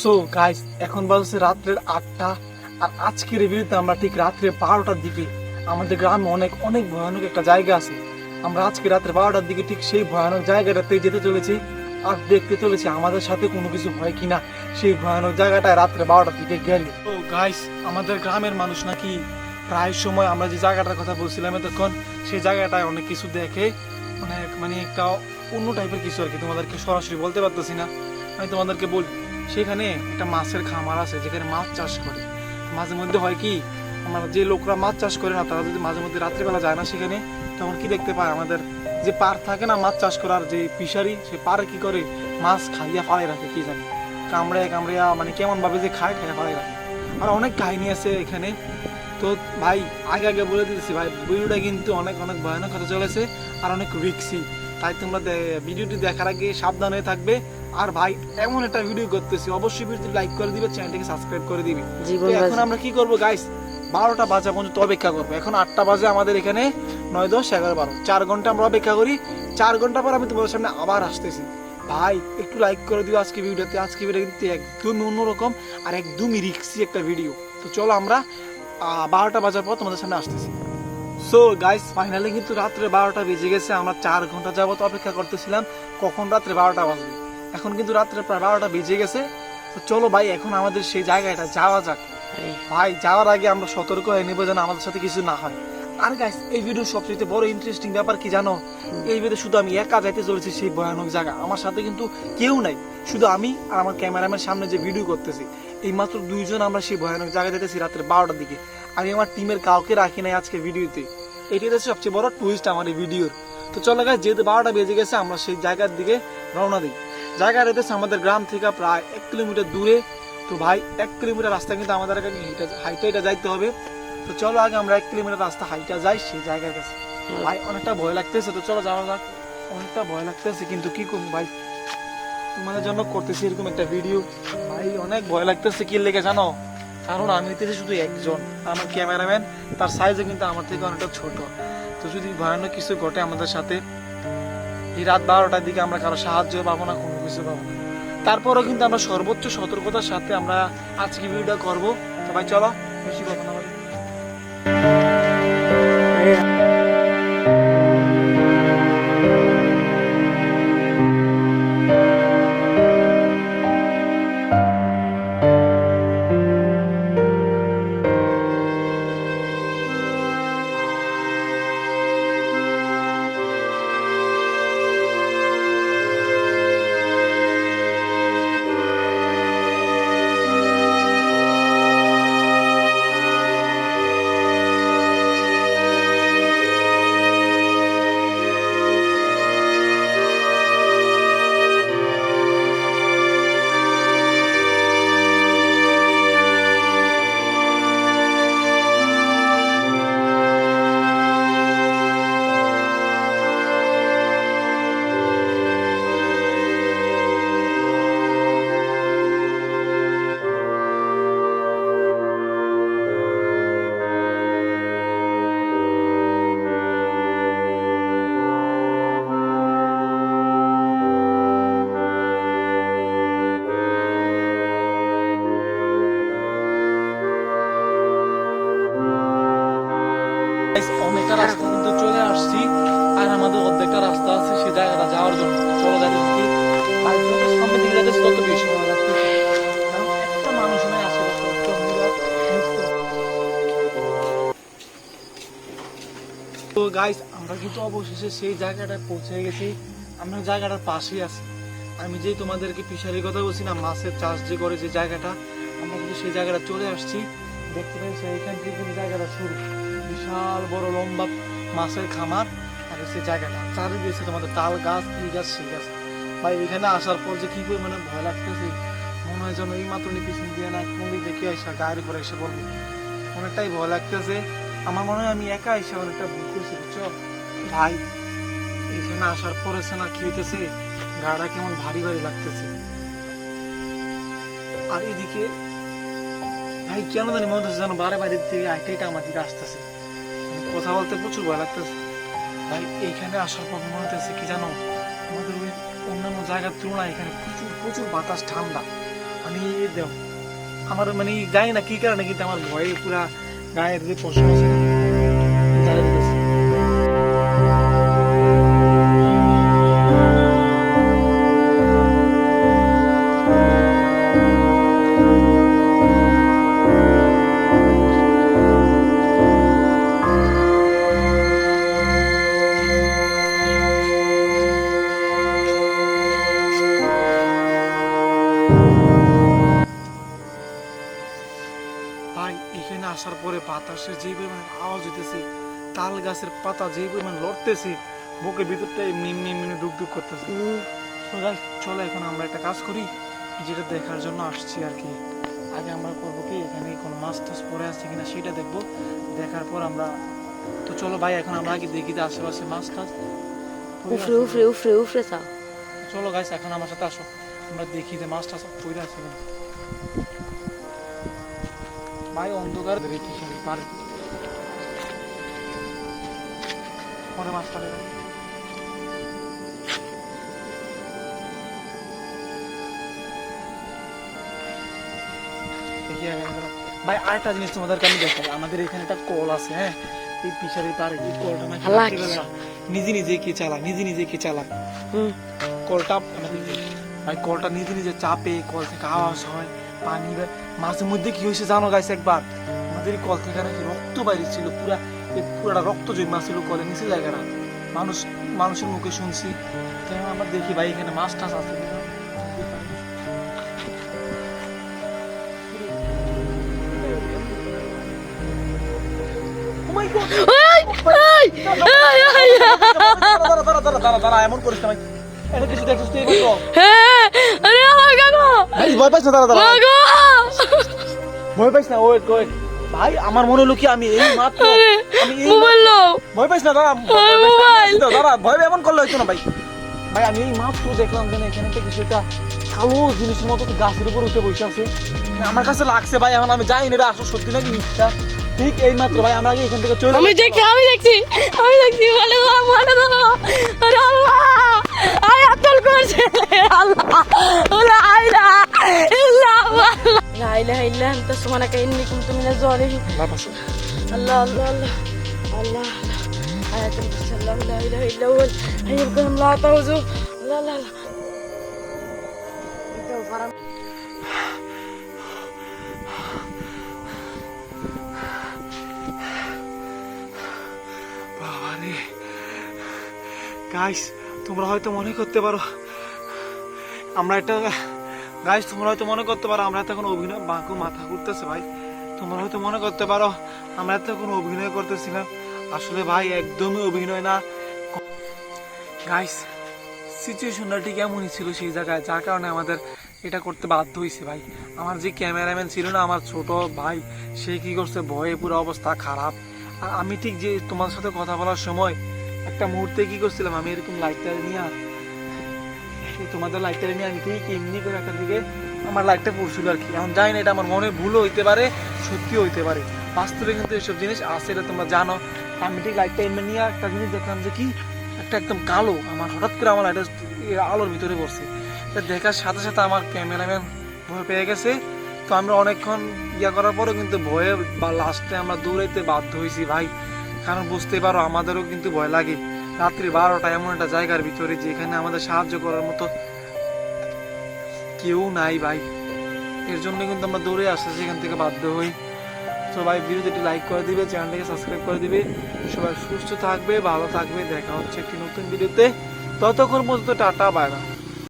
So guys এখন বাজছে রাত্রের আটটা, আর আজকের রিভিউতে আমরা ঠিক রাত্রে বারোটার দিকে আমাদের গ্রামে অনেক অনেক ভয়ানক একটা জায়গা আছে। আমরা আজকে রাত্রে বারোটার দিকে ঠিক সেই ভয়ানক জায়গাটাতে যেতে চলেছি, আর দেখতে চলেছি আমাদের সাথে কোনো কিছু হয় কিনা সেই ভয়ানক জায়গাটায় রাত্রে বারোটার দিকে গেলে। তো গাইস আমাদের গ্রামের মানুষ নাকি প্রায় সময় আমরা যে জায়গাটার কথা বলছিলাম এতক্ষণ, সেই জায়গাটায় অনেক কিছু দেখে, অনেক মানে একটা অন্য টাইপের কিছু আর কি তোমাদেরকে সরাসরি বলতে পারতেছি না। আমি তোমাদেরকে বলি, সেখানে একটা মাছের খামার আছে যেখানে মাছ চাষ করে। মাঝে মধ্যে হয় কি, আমার যে লোকরা মাছ চাষ করে না, তারা যদি মাঝে মধ্যে রাত্রিবেলা যায় না সেখানে, তখন কি দেখতে পায়? আমাদের যে পার থাকে না, মাছ চাষ করার যে ফিশারি সে পারে কি করে? মাছ খাইয়া ফালাই রাখে, কি জানি? কামড়ে কামড়িয়া মানে কেমন ভাবে যে খায়, খাইয়া ফালাই রাখে। আর অনেক কাহিনী আছে এখানে। তো ভাই, আগে আগে বলে দিতেছি, ভাই ভিডিওটা কিন্তু অনেক অনেক ভয়ানক হতে চলেছে, আর অনেক রিক্সি। তাই তোমরা ভিডিওটি দেখার আগে সাবধান হয়ে থাকবে। আর ভাই এমন একটা ভিডিও করতেছি অবশ্যই ভিডিওটি লাইক করে দিবে চ্যানেলটাকে সাবস্ক্রাইব করে দিবে। এখন আমরা কি করব গাইস বারোটা বাজা পর্যন্ত অপেক্ষা করব। এখন আটটা বাজে আমাদের এখানে নয় দশ এগারো বারো। চার ঘণ্টা আমরা অপেক্ষা করি। চার ঘণ্টা পর আমি তোমাদের সামনে আবার আসতেছি। ভাই একটু লাইক করে দিও আজকে ভিডিওতে। আজকে ভিডিও কিন্তু একদমই অন্যরকম আর একদমই রিক্সি একটা ভিডিও। তো চলো আমরা বারোটা বাজার পর তোমাদের সামনে আসতেছি। সো গাইস ফাইনালি কিন্তু রাত্রে বারোটা বেজে গেছে, আমরা চার ঘণ্টা যাবত অপেক্ষা করতেছিলাম, কখন রাত্রে বারোটা বাজবে? এখন কিন্তু রাত্রে প্রায় বারোটা বেজে গেছে, তো চলো ভাই, এখন আমাদের সেই জায়গাটা, যাওয়া যাক। ভাই, যাওয়ার আগে আমরা সতর্ক হয়ে নেব যেন আমাদের সাথে কিছু না হয়। আর গাইস এই ভিডিও সবচেয়ে বড় ইন্টারেস্টিং ব্যাপার কি জানো? এই ভিডিও শুধু আমি একা যাইতে চলেছি, সেই ভয়ানক জায়গা। আমার সাথে কিন্তু কেউ নাই, শুধু আমি আর আমার ক্যামেরাম্যান সামনে যে ভিডিও করতেছি। এই মাত্র দুইজন আমরা সেই ভয়ানক জায়গায় যেতেছি রাত্রে বারোটার দিকে। আমি আমার টিমের কাউকে রাখি নাই আজকে ভিডিওতে এটাই হচ্ছে সবচেয়ে বড় টুইস্ট আমার এই ভিডিওর তো চলো গাছ যেহেতু বারোটা বেজে গেছে আমরা সেই জায়গার দিকে রওনা দিই। জায়গা রয়েছে আমাদের গ্রাম থেকে প্রায় এক কিলোমিটার দূরে। তো ভাই এক কিলোমিটার রাস্তা কিন্তু আমাদের হেঁটে হাইটে হেঁটে যাইতে হবে। তো চলো আগে আমরা এক কিলোমিটার রাস্তা হাইটা যাই সেই জায়গার কাছে। ভাই অনেকটা ভয় লাগতেছে তো চলো যাওয়া যাক। অনেকটা ভয় লাগতেছে কিন্তু কি করব ভাই? তোমাদের জন্য করতেছি এরকম একটা ভিডিও ভাই অনেক ভয় লাগতেছে কি লেগে জানো? কারণ আমি হইতেছি শুধু একজন। আমার ক্যামেরাম্যান, তার সাইজে কিন্তু আমার থেকে অনেকটা ছোট। তো যদি ভয়ানক কিছু ঘটে আমাদের সাথে, এই রাত বারোটার দিকে আমরা কারও সাহায্য পাবো না, কোনো কিছু পাবো না। তারপরেও কিন্তু আমরা সর্বোচ্চ সতর্কতার সাথে আমরা আজকে ভিডিওটা করব। সবাই চলো, বেশি কথা না রাস্তা আছে, সেই জায়গাটা যাওয়ার জন্য চলো যাইতেছি আর যত দিকে বেশি। তো গাইস আমরা কিন্তু অবশেষে সেই জায়গাটায় পৌঁছে গেছি। আমরা জায়গাটার পাশেই আছি। আমি যে তোমাদেরকে ফিশারির কথা বলছি না, মাছের চাষ যে করে যে জায়গাটা, আমরা কিন্তু সেই জায়গাটা চলে আসছি। দেখতে পাচ্ছি, এখান থেকে কিন্তু জায়গাটা শুরু। বিশাল বড় লম্বা মাছের খামার। সেই জায়গাটা। চারিদিকে তোমাদের তাল গাছ এই গাছ সেই গাছ ভাই, এখানে আসার পর যে কি করে মানে ভয় লাগতেছে, মনে হয় যেন এই মাত্র পিছন দিয়ে না কোন দিক দেখে আসা গায়ের উপরে এসে পড়বে অনেকটাই ভয় লাগতেছে। আমার মনে হয় আমি একা এসে অনেকটা ভুল করছি, বুঝছ? ভাই, এখানে আসার পরে সে না কি হইতেছে, গাড়া কেমন ভারী ভারী লাগতেছে। আর এদিকে, ভাই, কেন জানি মনে হচ্ছে যেন বারে বাড়ির থেকে আইটাইটা আমার দিকে আসতেছে। কথা বলতে প্রচুর ভয় লাগতেছে। ভাই এইখানে আসার পর মনে হতেছে কি জানো, আমাদের ওই অন্যান্য জায়গার তুলনায় এখানে প্রচুর প্রচুর বাতাস, ঠান্ডা। আমি দেও আমার মানে গায়ে না কি কারণে, কিন্তু আমার ভয়ে পুরা গায়ের যে পশু আছে আসার পরে বাতাসের যে পরিমাণ আওয়াজ হইতেছে তাল গাছের পাতা যে পরিমাণ লড়তেছে বুকের ভিতরটা এমনি এমনি এমনি ডুক ডুক করতেছে। চলো এখন আমরা একটা কাজ করি যেটা দেখার জন্য আসছি আর কি। আগে আমরা করব কি এখানে কোনো মাছ টাছ পরে আছে কিনা সেটা দেখব। দেখার পর আমরা তো চলো ভাই এখন আমরা আগে দেখি যে আশেপাশে মাছ টাছ উফরে উফরে উফরে উফরে চলো গাইস এখন আমার সাথে আসো আমরা দেখি যে মাছ টাছ পড়ে আছে কিনা। ভাই অন্ধকার পারে পরে মাছ পারে। ভাই আরেকটা জিনিস তোমাদেরকে আমি দেখাই। আমাদের এখানে একটা কল আছে হ্যাঁ? এই পিছারে তার এই কলটা নিজে নিজে কে চালায় নিজে নিজে কে হুম। কলটা আমাদের ভাই কলটা নিজে নিজে চাপে কল থেকে আওয়াজ হয়। পানি মাঝে মধ্যে কি হয়েছে জানো গাইছে একবার? আমাদের কল থেকে নাকি রক্ত বাইরে ছিল পুরা পুরাটা রক্ত জমা ছিল কলের নিচে জায়গাটা। মানুষ মানুষের মুখে শুনছি। তাই আমরা দেখি ভাই এখানে মাছ টাছ আছে? কিনা। Oh এমন করিস না হ্যাঁ আরে আমার কাকা ভাই, ভয় পাইস না। মাগো! ভয় না. ভাই আমার মনে হলো কি আমি এই মাত্র আমি এই মোবাইল নাও। ভয় পাইস না না, মোবাইল। দাঁড়া ভয় এমন করলে হইতো না ভাই। ভাই আমি এই মাত্র দেখলাম যে না, এখানে একটা কিছু একটা কালো জিনিসের মতো গাছের উপর উঠে বসে আছে। আমার কাছে লাগছে ভাই এখন আমি না এটা আসলে সত্যি নাকি মিথ্যা। ঠিক এই মাত্র ভাই আমরা আগে এখান থেকে চলে আমি দেখছি আমি দেখছি আমি দেখছি ভালো ভালো দাও। আরে আল্লাহ! আয় আতল করছে আল্লাহ ওলা আইলা ইল্লা আল্লাহ লা ইলাহা ইল্লা আনতা সুবহানাকা ইন্নী কুনতু মিনাজ জালিমিন বাবা, শোন। আল্লাহ আল্লাহ আল্লাহ আল্লাহ আয়াতুল কুরসি আল্লাহ লা ইলাহা ইল্লা হুয়াল হাইয়ুল কাইয়ুম লা তাউযু আল্লাহ আল্লাহ আল্লাহ তোমরা হয়তো মনে করতে পারো, আমরা একটা গাইস তোমরা হয়তো মনে করতে পারো, আমরা তো কোনো অভিনয়, বাঁকু মাথা ঘুরতেছে ভাই। তোমরা হয়তো মনে করতে পারো, আমরা তো কোনো অভিনয় করতেছিলাম। আসলে ভাই, একদমই অভিনয় না। গাইস সিচুয়েশনটা ঠিক এমনই ছিল সেই জায়গায়, যার কারণে আমাদের এটা করতে বাধ্য হয়েছে ভাই। আমার যে ক্যামেরাম্যান ছিল না, আমার ছোট ভাই, সে কি করছে, ভয়ে পুরো অবস্থা খারাপ। আর আমি ঠিক যে তোমার সাথে কথা বলার সময় একটা মুহূর্তে কি করছিলাম? আমি এরকম লাইটটা নিয়ে, তোমাদের লাইটটা নিয়ে আমি ঠিক এমনি করে একটা দিকে আমার লাইটটা পড়ছিল আর কি। এখন জানি না, এটা আমার মনে ভুলও হইতে পারে, সত্যিও হইতে পারে। বাস্তবে কিন্তু এসব জিনিস আছে, এটা তোমরা জানো। আমি ঠিক লাইটটা এমনি নিয়ে একটা জিনিস দেখলাম যে কি, একটা একদম কালো। আমার হঠাৎ করে আমার লাইটটা আলোর ভিতরে পড়ছে। এটা দেখার সাথে সাথে আমার ক্যামেরাম্যান ভয় পেয়ে গেছে। তো আমরা অনেকক্ষণ ইয়া করার পরেও কিন্তু ভয়ে বা লাস্টে আমরা দৌড়াইতে বাধ্য হয়েছি, ভাই। কারণ বুঝতে পারো আমাদেরও কিন্তু ভয় লাগে। রাত্রি বারোটা এমন একটা জায়গার ভিতরে যেখানে আমাদের সাহায্য করার মতো কেউ নাই ভাই। এর জন্য কিন্তু আমরা দৌড়ে আসতে সেখান থেকে বাধ্য হই। তো ভাই ভিডিওটি লাইক করে দিবে চ্যানেলটাকে সাবস্ক্রাইব করে দিবে। সবাই সুস্থ থাকবে, ভালো থাকবে। দেখা হচ্ছে একটি নতুন ভিডিওতে। ততক্ষণ পর্যন্ত টাটা বাই বাই